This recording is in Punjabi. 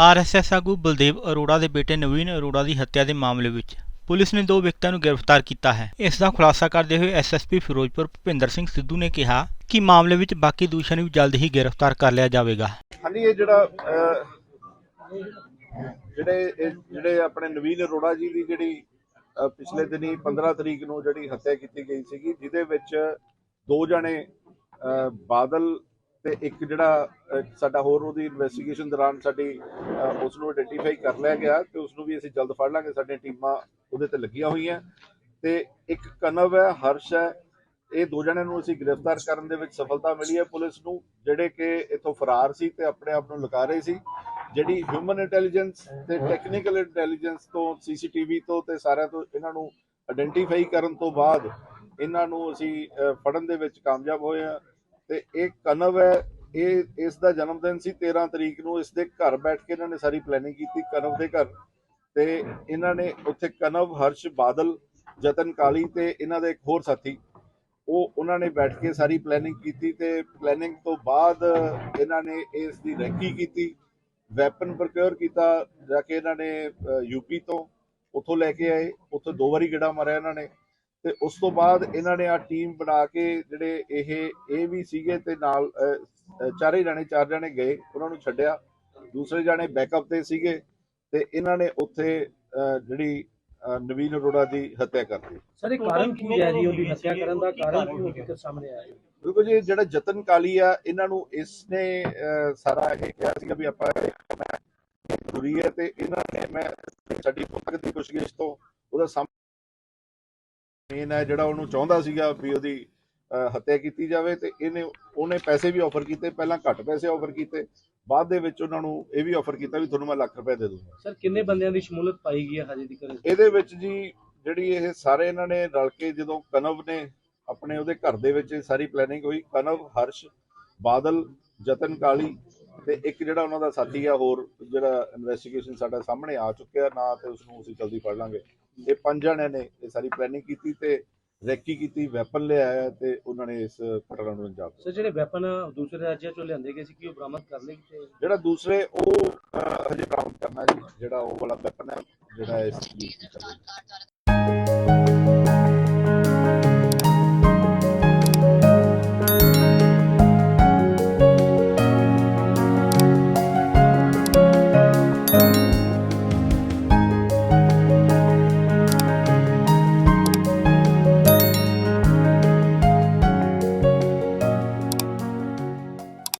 ਆਰਐਸਐਸ ਆਗੂ ਬਲਦੇਵ ਅਰੋੜਾ ਦੇ ਬੇਟੇ ਨਵੀਨ ਅਰੋੜਾ ਦੀ ਹੱਤਿਆ ਦੇ ਮਾਮਲੇ ਵਿੱਚ ਪੁਲਿਸ ਨੇ ਦੋ ਵਿਅਕਤੀਆਂ ਨੂੰ ਗ੍ਰਿਫਤਾਰ ਕੀਤਾ ਹੈ। ਇਸ ਦਾ ਖੁਲਾਸਾ ਕਰਦੇ ਹੋਏ ਐਸਐਸਪੀ ਫਿਰੋਜ਼ਪੁਰ ਭੁਪਿੰਦਰ ਸਿੰਘ ਸਿੱਧੂ ਨੇ ਕਿਹਾ ਕਿ ਮਾਮਲੇ ਵਿੱਚ ਬਾਕੀ ਦੋਸ਼ੀਆਂ ਨੂੰ ਵੀ ਜਲਦ ਹੀ ਗ੍ਰਿਫਤਾਰ ਕਰ ਲਿਆ ਜਾਵੇਗਾ। ਹਾਂਜੀ, ਇਹ ਜਿਹੜਾ ਜਿਹੜੇ ਜਿਹੜੇ ਆਪਣੇ ਨਵੀਨ ਅਰੋੜਾ ਜੀ ਦੀ ਜਿਹੜੀ ਪਿਛਲੇ ਦਿਨੀ 15 ਤਰੀਕ ਨੂੰ ਜਿਹੜੀ ਹੱਤਿਆ ਕੀਤੀ ਗਈ ਸੀਗੀ, ਜਿਹਦੇ ਵਿੱਚ ਦੋ ਜਣੇ ਬਾਦਲ ਤੇ ਇੱਕ ਜਿਹੜਾ ਸਾਡਾ ਹੋਰ ਉਹਦੀ ਇਨਵੈਸਟੀਗੇਸ਼ਨ ਦੌਰਾਨ ਸਾਡੀ ਅਹ, ਉਸ ਨੂੰ ਆਇਡੈਂਟੀਫਾਈ ਕਰ ਲਿਆ ਗਿਆ ਤੇ ਉਸ ਨੂੰ ਵੀ ਅਸੀਂ ਜਲਦ ਫੜ ਲਾਂਗੇ। ਸਾਡੀਆਂ ਟੀਮਾਂ ਉਹਦੇ ਤੇ ਲੱਗੀਆਂ ਹੋਈਆਂ। ਤੇ ਇੱਕ ਕਨਵ ਹੈ ਹਰਸ਼ ਹੈ। ਇਹ ਦੋ ਜਣਿਆਂ ਨੂੰ ਅਸੀਂ ਗ੍ਰਿਫਤਾਰ ਕਰਨ ਦੇ ਵਿੱਚ ਸਫਲਤਾ ਮਿਲੀ ਹੈ ਪੁਲਿਸ ਨੂੰ ਜਿਹੜੇ ਕਿ ਇੱਥੋਂ ਫਰਾਰ ਸੀ ਤੇ ਆਪਣੇ ਆਪ ਨੂੰ ਲੁਕਾ ਰਹੇ ਸੀ। ਜਿਹੜੀ ਹਿਊਮਨ ਇੰਟੈਲੀਜੈਂਸ ਤੇ ਟੈਕਨੀਕਲ ਇੰਟੈਲੀਜੈਂਸ ਤੋਂ ਸੀਸੀਟੀਵੀ ਤੋਂ ਤੇ ਸਾਰਿਆਂ ਤੋਂ ਇਹਨਾਂ ਨੂੰ ਆਇਡੈਂਟੀਫਾਈ ਕਰਨ ਤੋਂ ਬਾਅਦ ਇਹਨਾਂ ਨੂੰ ਅਸੀਂ ਫੜਨ ਦੇ ਵਿੱਚ ਕਾਮਯਾਬ ਹੋਏ ਹਾਂ। ਇਹ ਕਨਵ ਹੈ, ਇਹ ਇਸ ਦਾ ਜਨਮ ਦਿਨ ਸੀ 13 ਤਰੀਕ ਨੂੰ ਇਸ ਦੇ ਘਰ ਬੈਠ ਕੇ ਇਹਨਾਂ ਨੇ ਸਾਰੀ ਪਲੈਨਿੰਗ ਕੀਤੀ ਕਨਵ ਦੇ ਘਰ। ਤੇ ਇਹਨਾਂ ਨੇ ਉੱਥੇ ਕਨਵ, ਹਰਸ਼, ਬਾਦਲ, ਜਤਨ ਕਾਲੀ ਤੇ ਇਹਨਾਂ ਦੇ ਇੱਕ ਹੋਰ ਸਾਥੀ, ਉਹ ਉਹਨਾਂ ਨੇ ਬੈਠ ਕੇ ਸਾਰੀ ਪਲੈਨਿੰਗ ਕੀਤੀ ਤੇ ਪਲੈਨਿੰਗ ਤੋਂ ਬਾਅਦ ਇਹਨਾਂ ਨੇ ਇਸ ਦੀ ਰੈਕੀ ਕੀਤੀ ਵੈਪਨ ਪ੍ਰੋਕਿਉਰ ਕੀਤਾ, ਜਾ ਕੇ ਇਹਨਾਂ ਨੇ ਯੂਪੀ ਤੋਂ ਉੱਥੋਂ ਲੈ ਕੇ ਆਏ, ਉੱਥੋਂ ਦੋ ਵਾਰੀ ਗੇੜਾ ਮਾਰਿਆ ਇਹਨਾਂ ਨੇ। ਤੇ ਉਸ ਤੋਂ ਬਾਅਦ ਇਹਨਾਂ ਨੇ ਆ ਟੀਮ ਬਣਾ ਕੇ ਜਿਹੜੇ ਇਹ ਇਹ ਵੀ ਸੀਗੇ ਤੇ ਨਾਲ ਚਾਰੇ ਜਾਣੇ ਚਾਰ ਜਾਣੇ ਗਏ ਉਹਨਾਂ ਨੂੰ ਛੱਡਿਆ। ਦੂਸਰੇ ਜਾਣੇ ਬੈਕਅਪ ਤੇ ਸੀਗੇ ਤੇ ਇਹਨਾਂ ਨੇ ਉੱਥੇ ਜਿਹੜੀ ਨਵੀਨ ਅਰੋੜਾ ਦੀ ਹੱਤਿਆ ਕਰ ਦਿੱਤੀ। ਸਰ ਇਹ ਕਾਰਨ ਕੀ ਹੈ ਜੀ ਉਹਦੀ ਹੱਤਿਆ ਕਰਨ ਦਾ? ਕਾਰਨ ਕੀ ਹੋ ਕੇ ਸਾਹਮਣੇ ਆਇਆ ਬਿਲਕੁਲ ਜੀ ਜਿਹੜਾ ਜਤਨ ਕਾਲੀ ਆ ਇਹਨਾਂ ਨੂੰ ਇਸ ਨੇ ਸਾਰਾ ਇਹ ਕਿਹਾ ਸੀਗਾ ਵੀ ਆਪਾਂ ਜ਼ਰੂਰੀ ਹੈ ਤੇ ਇਹਨਾਂ ਨੇ ਮੈਂ ਸਾਡੀ ਪੁੱਤਕ ਦੀ ਪੁੱਛਗਿੱਛ ਤੋਂ ਉਹਦਾ ਮੇਨ ਹੈ ਜਿਹੜਾ ਉਹਨੂੰ ਚਾਹੁੰਦਾ ਸੀਗਾ ਵੀ ਉਹਦੀ ਹੱਤਿਆ ਕੀਤੀ ਜਾਵੇ ਤੇ ਇਹਨੇ ਉਹਨੇ ਪੈਸੇ ਵੀ ਆਫਰ ਕੀਤੇ ਪਹਿਲਾਂ ਘੱਟ ਪੈਸੇ ਆਫਰ ਕੀਤੇ ਬਾਅਦ ਦੇ ਵਿੱਚ ਉਹਨਾਂ ਨੂੰ ਇਹ ਵੀ ਆਫਰ ਕੀਤਾ ਵੀ ਤੁਹਾਨੂੰ ਮੈਂ ਲੱਖ ਰੁਪਏ ਦੇ ਦੂੰਗਾ। ਸਰ ਕਿੰਨੇ ਬੰਦਿਆਂ ਦੀ ਸ਼ਮੂਲੀਅਤ ਪਾਈ ਗਈ ਹੈ ਹਜੇ ਕਰੇ ਇਹਦੇ ਵਿੱਚ ਜੀ ਜਿਹੜੀ ਇਹ ਸਾਰੇ ਇਹਨਾਂ ਨੇ ਰਲ ਕੇ ਜਦੋਂ ਕਨਵ ਨੇ ਆਪਣੇ ਉਹਦੇ ਘਰ ਦੇ ਵਿੱਚ ਸਾਰੀ ਪਲੈਨਿੰਗ ਹੋਈ ਕਨਵ ਹਰਸ਼ ਬਾਦਲ ਜਤਨ ਕਾਲੀ ਤੇ ਇੱਕ ਜਿਹੜਾ ਉਹਨਾਂ ਦਾ ਸਾਥੀ ਆ ਹੋਰ ਜਿਹੜਾ ਇਨਵੈਸਟੀਗੇਸ਼ਨ ਸਾਡਾ ਸਾਹਮਣੇ ਆ ਚੁੱਕਿਆ ਨਾ ਤੇ ਉਸ ਨੂੰ ਅਸੀਂ ਜਲਦੀ ਫੜ ਲਾਂਗੇ। ਇਹ ਪੰਜ ਜਣਿਆਂ ਨੇ ਇਹ ਸਾਰੀ ਪਲੈਨਿੰਗ ਕੀਤੀ ਤੇ ਰੈਕੀ ਕੀਤੀ ਵੈਪਨ ਲਿਆਇਆ ਤੇ ਉਹਨਾਂ ਨੇ ਇਸ ਘਟਨਾ ਨੂੰ ਅੰਜਾਮ ਦਿੱਤਾ। ਸਰ ਜਿਹੜੇ ਵੈਪਨ ਦੂਸਰੇ ਰਾਜਾਂ ਚੋਂ ਲਿਆਂਦੇ ਗਏ ਸੀ ਕਿ ਉਹ ਬਰਾਮਦ ਕਰ ਲਏ ਕਿਤੇ ਜਿਹੜਾ ਦੂਸਰੇ ਉਹ ਹਜੇ ਬਰਾਮਦ ਕਰਨਾ ਜੀ ਜਿਹੜਾ ਉਹ ਵਾਲਾ ਵੈਪਨ ਹੈ ਜਿਹੜਾ ਇਸ ਗਿਆ